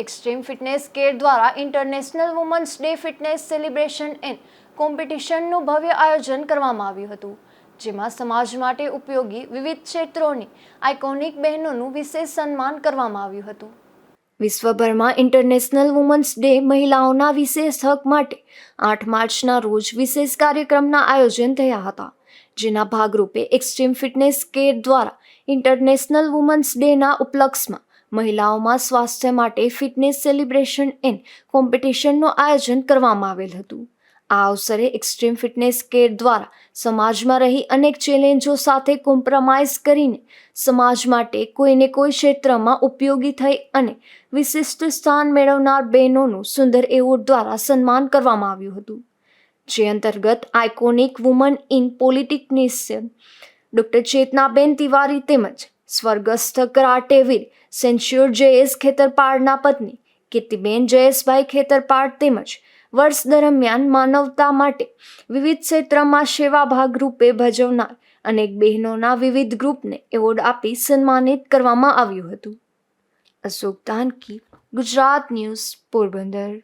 Extreme fitness care દ્વારા international women's day fitness celebration and કોમ્પિટિશનનું ભવ્ય આયોજન કરવામાં આવ્યું હતું, જેમાં સમાજ માટે ઉપયોગી વિવિધ ક્ષેત્રોની આઇકોનિક બહેનોનું વિશેષ સન્માન કરવામાં આવ્યું હતું. વિશ્વભરમાં ઇન્ટરનેશનલ વુમન્સ ડે મહિલાઓના વિશેષ હક માટે આઠ માર્ચના રોજ વિશેષ કાર્યક્રમના આયોજન થયા હતા, જેના ભાગરૂપે એક્સ્ટ્રીમ ફિટનેસ કેર દ્વારા ઇન્ટરનેશનલ વુમન્સ ડેના ઉપલક્ષમાં મહિલાઓમાં સ્વાસ્થ્ય માટે ફિટનેસ સેલિબ્રેશન એન્ડ કોમ્પિટિશનનું આયોજન કરવામાં આવેલ હતું. આ અવસરે એક્સ્ટ્રીમ ફિટનેસ કેર દ્વારા સમાજમાં રહી અનેક ચેલેન્જો સાથે કોમ્પ્રોમાઇઝ કરીને સમાજ માટે કોઈને કોઈ ક્ષેત્રમાં ઉપયોગી થઈ અને વિશિષ્ટ સ્થાન મેળવનાર બહેનોનું સુંદર એવોર્ડ દ્વારા સન્માન કરવામાં આવ્યું હતું. જે અંતર્ગત iconic woman in politician doctor Chetnaben Tiwari તેમજ સ્વર્ગસ્થ કરાટેવીર સેન્સ્યોર જયેશ ખેતરપાળના પત્ની કીર્તિબેન જયેશભાઈ ખેતરપાળ તેમજ વર્ષ દરમિયાન માનવતા માટે વિવિધ ક્ષેત્રમાં સેવાભાગ રૂપે ભજવનાર અનેક બહેનોના વિવિધ ગ્રુપને એવોર્ડ આપી સન્માનિત કરવામાં આવ્યું હતું. અશોક તાનકી, ગુજરાત ન્યૂઝ, પોરબંદર.